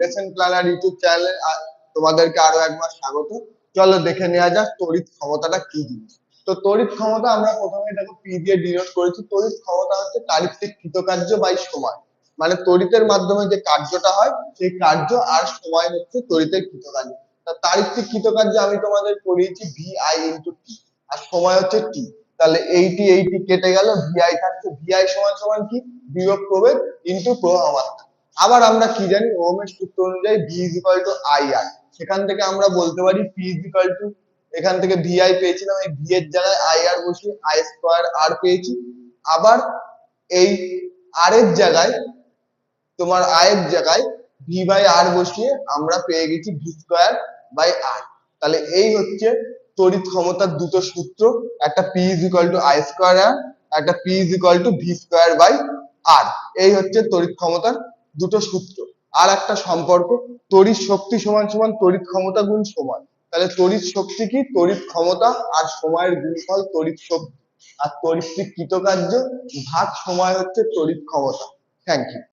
Lesson planner YouTube চ্যানেলে তোমাদেরকে আরও একবার স্বাগত। চলো দেখে নেওয়া যাক তড়িৎ ক্ষমতাটা কি জিনিস তো তড়িৎ ক্ষমতা আমরা প্রথমে দেখো পি দিয়ে ডিনোট করেছি। তড়িৎ ক্ষমতা হচ্ছে তাড়িৎ কৃতকার্য বাই সময়। মানে তড়িতের মাধ্যমে যে কার্যটা হয়, সেই কার্য আর সময় হচ্ছে তড়িতের কৃতকার্য। তা তাড়িৎ কৃতকার্য আমি তোমাদের পড়িয়েছি V I into T R সময় হচ্ছে টি তাহলে এইটি এইটি কেটে গেল ভিআই থাকছে ভিআই সমান সমান কি? বিভব প্রভেদ ইন্টু প্রবাহ মাত্রা আবার আমরা কি জানি? ওহমের সূত্র অনুযায়ী V is equal to I R সেখান থেকে আমরা বলতে পারি পি ইজ ইকুয়াল টু এখান থেকে ভিআই পেয়েছিলাম, এই ভি এর জায়গায় আই আর বসিয়ে আই স্কোয়ার আর পেয়েছি। আবার এই আর এর জায়গায়, তোমার আয়ের জায়গায় ভি বাই আর বসিয়ে আমরা পেয়ে গেছি ভি স্কোয়ার বাই আর তাহলে এই হচ্ছে তড়িৎ ক্ষমতার দুটো সূত্র, একটা P is equal to I square R একটা P is equal to V square by R এই হচ্ছে তড়িৎ ক্ষমতার দুটো সূত্র। আর একটা সম্পর্ক, তড়িৎ শক্তি সমান সমান তড়িৎ ক্ষমতা গুণ সময় তাহলে তড়িৎ শক্তি কি? তড়িৎ ক্ষমতা আর সময়ের গুণফল তড়িৎ শক্তি। আর তড়িৎ কৃতকার্য, ভাগ সময় হচ্ছে তড়িৎ ক্ষমতা। Thank you